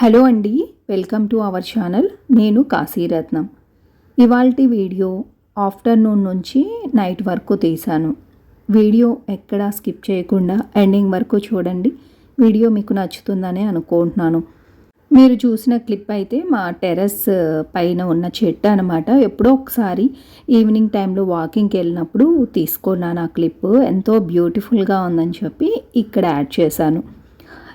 Hello అండి welcome to our channel. నేను కాశీరత్నం ఇవాల్టి వీడియో ఆఫ్టర్నూన్ నుంచి నైట్ వరకు తీశాను. వీడియో ఎక్కడా స్కిప్ చేయకుండా ఎండింగ్ వరకు చూడండి. వీడియో మీకు నచ్చుతుందని అనుకుంటున్నాను. మీరు చూసిన క్లిప్ అయితే మా టెర్రస్ పైన ఉన్న చెట్టు అనమాట ఎప్పుడో ఒకసారి ఈవినింగ్ టైంలో వాకింగ్కి వెళ్ళినప్పుడు తీసుకున్నాను ఆ క్లిప్. ఎంతో బ్యూటిఫుల్గా ఉందని చెప్పి ఇక్కడ యాడ్ చేశాను.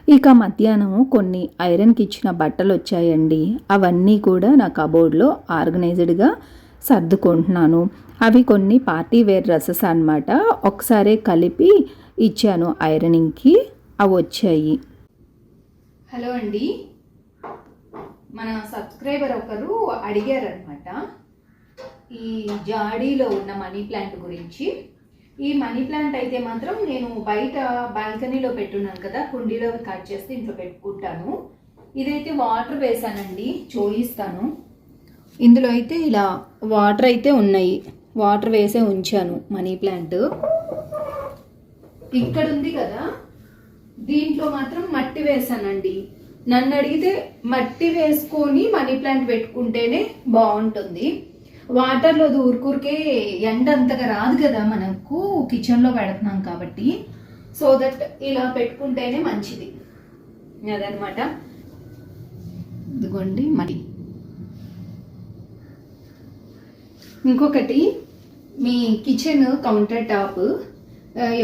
ఇక మధ్యాహ్నం కొన్ని ఐరన్కి ఇచ్చిన బట్టలు వచ్చాయండి అవన్నీ కూడా నా కబోర్డ్లో ఆర్గనైజ్డ్గా సర్దుకుంటున్నాను. అవి కొన్ని పార్టీ వేర్ డ్రెస్సెస్ అనమాట ఒకసారి కలిపి ఇచ్చాను ఐరనింగ్కి. అవి వచ్చాయి. హలో అండి. మన సబ్స్క్రైబర్ ఒకరు అడిగారనమాట ఈ జాడీలో ఉన్న మనీ ప్లాంట్ గురించి ఈ మనీ ప్లాంట్ అయితే మాత్రం నేను బయట బాల్కనీలో పెట్టున్నాను కదా కుండీలో కట్ చేసి ఇంట్లో పెట్టుకుంటాను. ఇదైతే వాటర్ వేసానండి చూయిస్తాను. ఇందులో అయితే ఇలా వాటర్ అయితే ఉన్నాయి. వాటర్ వేసే ఉంచాను మనీ ప్లాంట్. ఇక్కడ ఉంది కదా దీంట్లో మాత్రం మట్టి వేసానండి. నన్ను అడిగితే మట్టి వేసుకొని మనీ ప్లాంట్ పెట్టుకుంటేనే బాగుంటుంది. వాటర్లో ఊరుకూరికే ఎండ అంతగా రాదు కదా మనకు కిచెన్లో పెడుతున్నాం కాబట్టి. సో దట్ ఇలా పెట్టుకుంటేనే మంచిది. అదనమాట ఇదిగోండి మరి ఇంకొకటి మీ కిచెన్ కౌంటర్ టాప్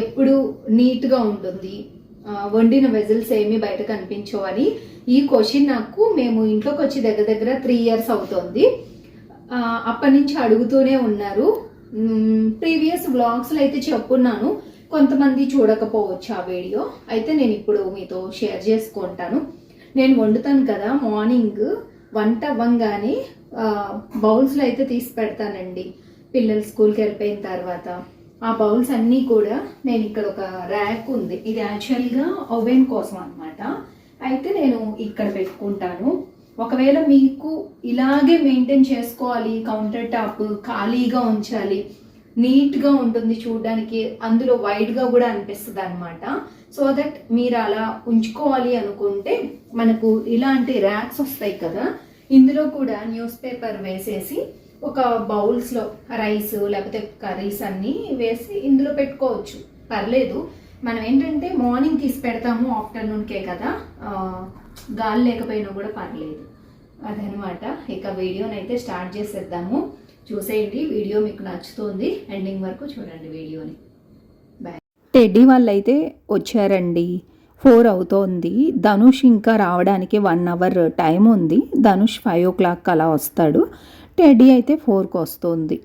ఎప్పుడు నీట్గా ఉంటుంది. వండిన వెజల్స్ ఏమీ బయట కనిపించవని ఈ క్వశ్చన్ నాకు మేము ఇంట్లోకి వచ్చి దగ్గర దగ్గర త్రీ ఇయర్స్ అవుతుంది. అప్పటి నుంచి అడుగుతూనే ఉన్నారు. ప్రీవియస్ బ్లాగ్స్లో అయితే చెప్పున్నాను. కొంతమంది చూడకపోవచ్చు ఆ వీడియో. అయితే నేను ఇప్పుడు మీతో షేర్ చేసుకుంటాను. నేను వండుతాను కదా మార్నింగ్. వంట అవ్వంగానే బౌల్స్లో అయితే తీసి పెడతానండి. పిల్లలు స్కూల్కి వెళ్ళిపోయిన తర్వాత. ఆ బౌల్స్ అన్నీ కూడా నేను ఇక్కడ ఒక ర్యాక్ ఉంది. ఇది యాక్చువల్గా ఓవెన్ కోసం అన్నమాట. అయితే నేను ఇక్కడ పెట్టుకుంటాను. ఒకవేళ మీకు ఇలాగే మెయింటైన్ చేసుకోవాలి కౌంటర్ టాప్ ఖాళీగా ఉంచాలి నీట్గా ఉంటుంది చూడడానికి అందులో వైడ్గా కూడా అనిపిస్తుంది అనమాట సో దట్ మీరు అలా ఉంచుకోవాలి అనుకుంటే మనకు ఇలాంటి ర్యాక్స్ వస్తాయి కదా ఇందులో కూడా న్యూస్ పేపర్ వేసేసి ఒక బౌల్స్లో రైస్ లేకపోతే కర్రీస్ అన్నీ వేసి ఇందులో పెట్టుకోవచ్చు. పర్లేదు. మనం ఏంటంటే మార్నింగ్ తీసి పెడతాము ఆఫ్టర్నూన్కే కదా. గాలి లేకపోయినా కూడా పర్లేదు. అదనమాట ఇక వీడియోని అయితే స్టార్ట్ చేసేద్దాము. చూసేయండి. వీడియో మీకు నచ్చుతుంది. ఎండింగ్ వరకు చూడండి వీడియోని. బాయ్. టెడ్డీ వాళ్ళు అయితే వచ్చారండి. ఫోర్ అవుతోంది. ధనుష్ ఇంకా రావడానికి వన్ అవర్ టైం ఉంది. ధనుష్ ఫైవ్ ఓ క్లాక్ అలా వస్తాడు. టెడ్డీ అయితే ఫోర్కి వస్తుంది.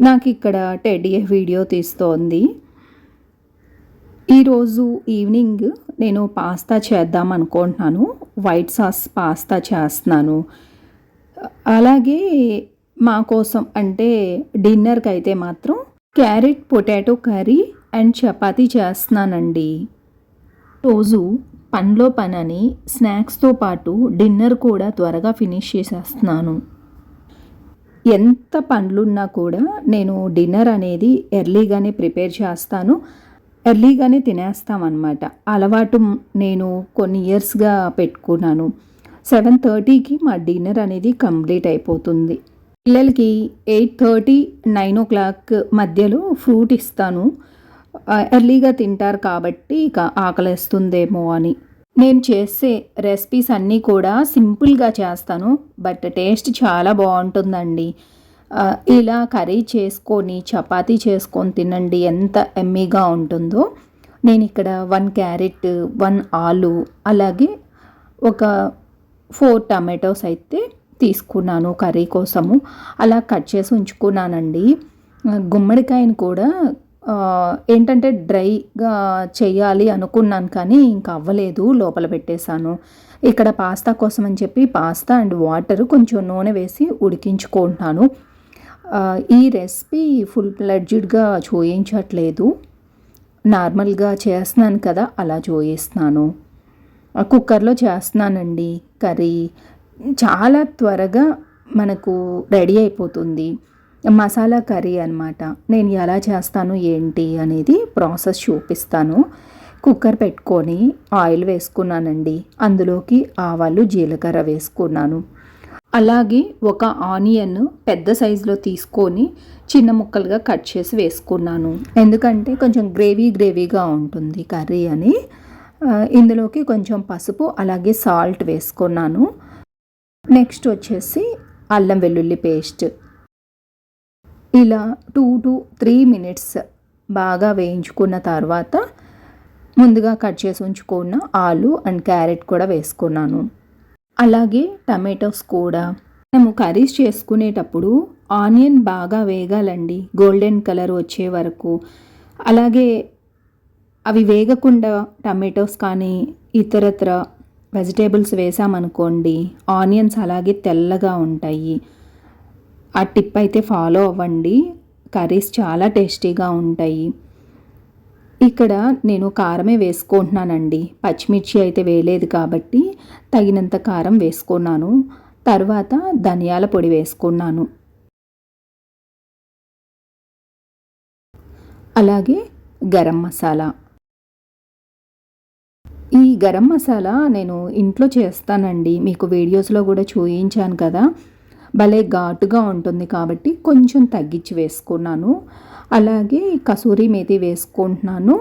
నాకు ఇక్కడ టెడ్డీ వీడియో తీస్తోంది. ఈరోజు ఈవినింగ్ నేను పాస్తా చేద్దాం అనుకుంటున్నాను. వైట్ సాస్ పాస్తా చేస్తున్నాను. అలాగే మా కోసం అంటే డిన్నర్కి అయితే మాత్రం carrot potato curry and chapati చేస్తున్నానండి. రోజు పనిలో పనని స్నాక్స్తో పాటు డిన్నర్ కూడా త్వరగా ఫినిష్ చేసేస్తున్నాను. ఎంత పనులున్నా కూడా నేను డిన్నర్ అనేది ఎర్లీగానే ప్రిపేర్ చేస్తాను. ఎర్లీగానే తినేస్తామన్నమాట. అలవాటు నేను కొన్ని ఇయర్స్గా పెట్టుకున్నాను. సెవెన్ థర్టీకి మా డిన్నర్ అనేది కంప్లీట్ అయిపోతుంది. పిల్లలకి eight thirty nine o'clock మధ్యలో ఫ్రూట్ ఇస్తాను. ఎర్లీగా తింటారు కాబట్టి ఇక ఆకలేస్తుందేమో అని. నేను చేసే రెసిపీస్ అన్నీ కూడా సింపుల్గా చేస్తాను బట్ టేస్ట్ చాలా బాగుంటుందండి. ఇలా కర్రీ చేసుకొని చపాతీ చేసుకొని తినండి. ఎంత ఎమ్మీగా ఉంటుందో. నేను ఇక్కడ వన్ క్యారెట్ వన్ ఆలు అలాగే ఒక ఫోర్ టమాటోస్ అయితే తీసుకున్నాను కర్రీ కోసము. అలా కట్ చేసి ఉంచుకున్నానండి. గుమ్మడికాయను గుమ్మడికాయని కూడా ఏంటంటే డ్రైగా చేయాలి అనుకున్నాను కానీ ఇంకా అవ్వలేదు లోపల పెట్టేశాను. ఇక్కడ పాస్తా కోసం అని చెప్పి పాస్తా అండ్ వాటర్ కొంచెం నూనె వేసి ఉడికించుకుంటున్నాను. ఈ రెసిపీ ఫుల్ ప్లడ్జిడ్గా చూయించట్లేదు నార్మల్గా చేస్తున్నాను కదా అలా చూయిస్తున్నాను కుక్కర్లో చేస్తున్నానండి కర్రీ. చాలా త్వరగా మనకు రెడీ అయిపోతుంది. మసాలా కర్రీ అనమాట నేను ఎలా చేస్తాను ఏంటి అనేది ప్రాసెస్ చూపిస్తాను. కుక్కర్ పెట్టుకొని ఆయిల్ వేసుకున్నానండి. అందులోకి ఆవాలు జీలకర్ర వేసుకున్నాను. అలాగే ఒక ఆనియన్ పెద్ద సైజులో తీసుకొని చిన్న ముక్కలుగా కట్ చేసి వేసుకున్నాను. ఎందుకంటే కొంచెం గ్రేవీ గ్రేవీగా ఉంటుంది కర్రీ అని. ఇందులోకి కొంచెం పసుపు అలాగే సాల్ట్ వేసుకున్నాను. నెక్స్ట్ వచ్చేసి అల్లం వెల్లుల్లి పేస్ట్. ఇలా టూ టు త్రీ మినిట్స్ బాగా వేయించుకున్న తర్వాత ముందుగా కట్ చేసి ఉంచుకున్న ఆలు అండ్ క్యారెట్ కూడా వేసుకున్నాను. అలాగే టమాటోస్ కూడా. మనము కర్రీస్ చేసుకునేటప్పుడు ఆనియన్ బాగా వేగాలండి. గోల్డెన్ కలర్ వచ్చే వరకు. అలాగే అవి వేగకుండా టమాటోస్ కానీ ఇతరత్ర వెజిటేబుల్స్ వేసామనుకోండి ఆనియన్స్ అలాగే తెల్లగా ఉంటాయి. ఆ టిప్ అయితే ఫాలో అవ్వండి. కర్రీస్ చాలా టేస్టీగా ఉంటాయి. ఇక్కడ నేను కారమే వేసుకుంటున్నానండి. పచ్చిమిర్చి అయితే వేయలేదు కాబట్టి తగినంత కారం వేసుకున్నాను. తర్వాత ధనియాల పొడి వేసుకున్నాను. అలాగే గరం మసాలా. ఈ గరం మసాలా నేను ఇంట్లో చేస్తానండి. మీకు వీడియోస్లో కూడా చూయించాను కదా. భలే ఘాటుగా ఉంటుంది కాబట్టి కొంచెం తగ్గించి వేసుకున్నాను. అలాగే కసూరి మేతి వేసుకుంటున్నాను.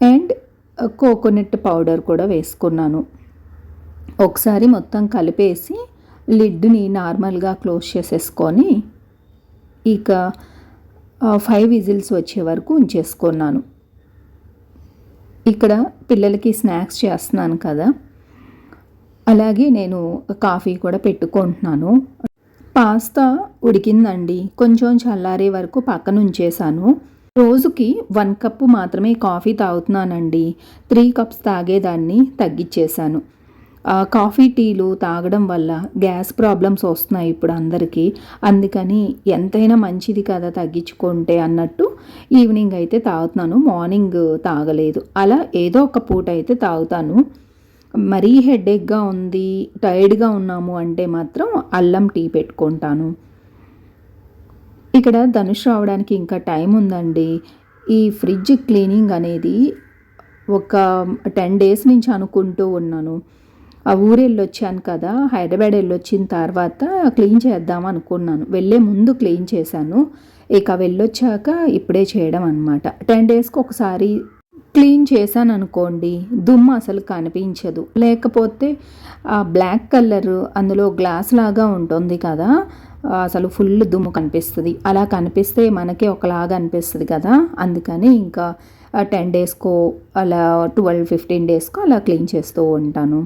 అండ్ కోకోనట్ పౌడర్ కూడా వేసుకున్నాను. ఒకసారి మొత్తం కలిపేసి లిడ్ని నార్మల్గా క్లోజ్ చేసేసుకొని ఇక ఫైవ్ విజిల్స్ వచ్చే వరకు ఉంచేసుకున్నాను. ఇక్కడ పిల్లలకి స్నాక్స్ చేస్తున్నాను కదా. అలాగే నేను కాఫీ కూడా పెట్టుకుంటున్నాను. పాస్తా ఉడికిందండి. కొంచెం చల్లారే వరకు పక్కన ఉంచేశాను రోజుకి వన్ కప్పు మాత్రమే కాఫీ తాగుతున్నానండి. త్రీ కప్స్ తాగేదాన్ని తగ్గించేశాను కాఫీ టీలు తాగడం వల్ల గ్యాస్ ప్రాబ్లమ్స్ వస్తున్నాయి ఇప్పుడు అందరికీ. అందుకని ఎంతైనా మంచిది కదా తగ్గించుకుంటే అన్నట్టు ఈవినింగ్ అయితే తాగుతున్నాను. మార్నింగ్ తాగలేదు. అలా ఏదో ఒక పూట అయితే తాగుతాను. మరీ హెడేక్గా ఉంది టైర్డ్గా ఉన్నాము అంటే మాత్రం అల్లం టీ పెట్టుకుంటాను. ఇక్కడ ధనుష్ రావడానికి ఇంకా టైం ఉందండి. ఈ ఫ్రిడ్జ్ క్లీనింగ్ అనేది ఒక టెన్ డేస్ నుంచి అనుకుంటూ ఉన్నాను. ఆ ఊరు వెళ్ళొచ్చాను కదా హైదరాబాద్ వెళ్ళొచ్చిన తర్వాత క్లీన్ చేద్దాం అనుకున్నాను. వెళ్ళే ముందు క్లీన్ చేశాను. ఇక వెళ్ళొచ్చాక ఇప్పుడే చేయడం అనమాట టెన్ డేస్కి ఒకసారి క్లీన్ చేశాను అనుకోండి దుమ్ము అసలు కనిపించదు. లేకపోతే ఆ బ్లాక్ కలర్ అందులో గ్లాస్ లాగా ఉంటుంది కదా అసలు ఫుల్ దుమ్ము కనిపిస్తుంది. అలా కనిపిస్తే మనకే ఒకలాగా అనిపిస్తుంది కదా అందుకని ఇంకా టెన్ డేస్కో అలా ట్వెల్వ్ ఫిఫ్టీన్ డేస్కో అలా క్లీన్ చేస్తూ ఉంటాను.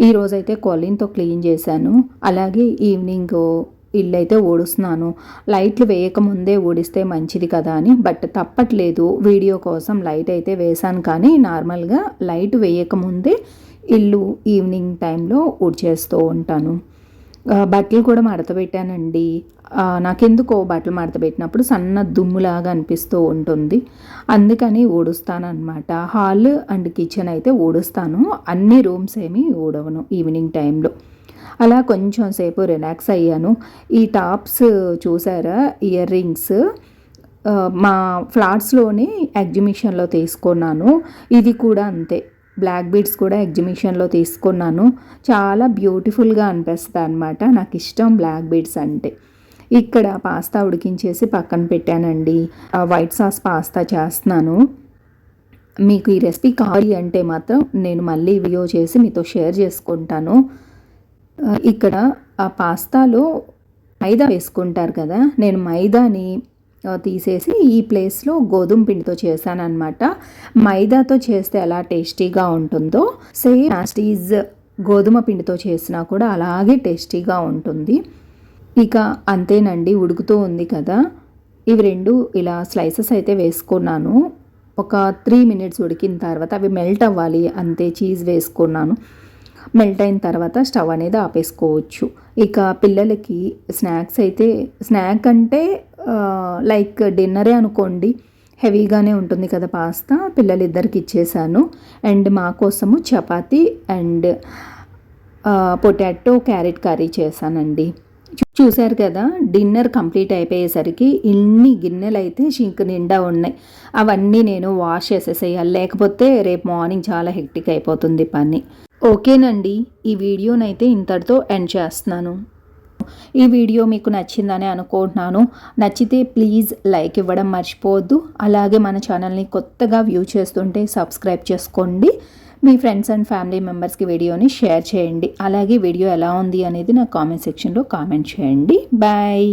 ఈరోజైతే కొలిన్తో క్లీన్ చేశాను. అలాగే ఈవినింగ్ ఇల్లు అయితే ఓడుస్తున్నాను లైట్లు వేయకముందే ఓడిస్తే మంచిది కదా అని. బట్ తప్పట్లేదు. వీడియో కోసం లైట్ అయితే వేశాను కానీ నార్మల్గా లైట్ వేయకముందే ఇల్లు ఈవినింగ్ టైంలో ఊడ్చేస్తూ ఉంటాను. బట్టలు కూడా మడతపెట్టానండి. నాకెందుకో బట్టలు మడతపెట్టినప్పుడు సన్న దుమ్ములాగా అనిపిస్తూ ఉంటుంది. అందుకని ఊడుస్తానమాట హాల్ అండ్ కిచెన్ అయితే ఊడుస్తాను. అన్ని రూమ్స్ ఏమీ ఊడవను ఈవినింగ్ టైంలో. అలా కొంచెం సేపు రిలాక్స్ అయ్యాను. ఈ టాప్స్ చూసారా? Earrings. మా ఫ్లాట్స్లోనే ఎగ్జిబిషన్లో తీసుకున్నాను. ఇది కూడా అంతే. బ్లాక్ బీడ్స్ కూడా ఎగ్జిబిషన్లో తీసుకున్నాను. చాలా బ్యూటిఫుల్గా అనిపిస్తుంది అనమాట నాకు ఇష్టం బ్లాక్ బీడ్స్ అంటే. ఇక్కడ పాస్తా ఉడికించేసి పక్కన పెట్టానండి. వైట్ సాస్ పాస్తా చేస్తున్నాను. మీకు ఈ రెసిపీ కావాలి అంటే మాత్రం నేను మళ్ళీ వీడియో చేసి మీతో షేర్ చేసుకుంటాను. ఇక్కడ ఆ పాస్తాలో మైదా వేసుకుంటారు కదా నేను మైదాని తీసేసి ఈ ప్లేస్లో గోధుమ పిండితో చేశానన్నమాట. మైదాతో చేస్తే ఎలా టేస్టీగా ఉంటుందో సేమ్ యాస్టీజ్ గోధుమ పిండితో చేసినా కూడా అలాగే టేస్టీగా ఉంటుంది. ఇక అంతేనండి ఉడుకుతూ ఉంది కదా. ఇవి రెండు ఇలా స్లైసెస్ అయితే వేసుకున్నాను. ఒక త్రీ మినిట్స్ ఉడికిన తర్వాత అవి మెల్ట్ అవ్వాలి అంతే చీజ్ వేసుకున్నాను. మెల్ట్ అయిన తర్వాత స్టవ్ అనేది ఆపేసుకోవచ్చు. ఇక పిల్లలకి స్నాక్స్ అయితే స్నాక్ అంటే లైక్ డిన్నరే అనుకోండి. హెవీగానే ఉంటుంది కదా పాస్తా పిల్లలిద్దరికి ఇచ్చేసాను. అండ్ మా కోసము chapati and potato carrot curry చేశానండి. చూశారు కదా డిన్నర్ కంప్లీట్ అయిపోయేసరికి ఇన్ని గిన్నెలు అయితే షింక్ నిండా ఉన్నాయి. అవన్నీ నేను వాష్ చేసేసేయాలి. లేకపోతే రేపు మార్నింగ్ చాలా హెక్టిక్ అయిపోతుంది పని. ఓకేనండి ఈ వీడియోనైతే ఇంతటితో ఎండ్ చేస్తున్నాను. ఈ వీడియో మీకు నచ్చిందని అనుకుంటున్నాను. నచ్చితే ప్లీజ్ లైక్ ఇవ్వడం మర్చిపోవద్దు. అలాగే మన ఛానల్ని కొత్తగా వ్యూ చేస్తుంటే సబ్స్క్రైబ్ చేసుకోండి. మీ ఫ్రెండ్స్ అండ్ ఫ్యామిలీ మెంబర్స్కి వీడియోని షేర్ చేయండి. అలాగే వీడియో ఎలా ఉంది అనేది నా కామెంట్ సెక్షన్లో కామెంట్ చేయండి. బాయ్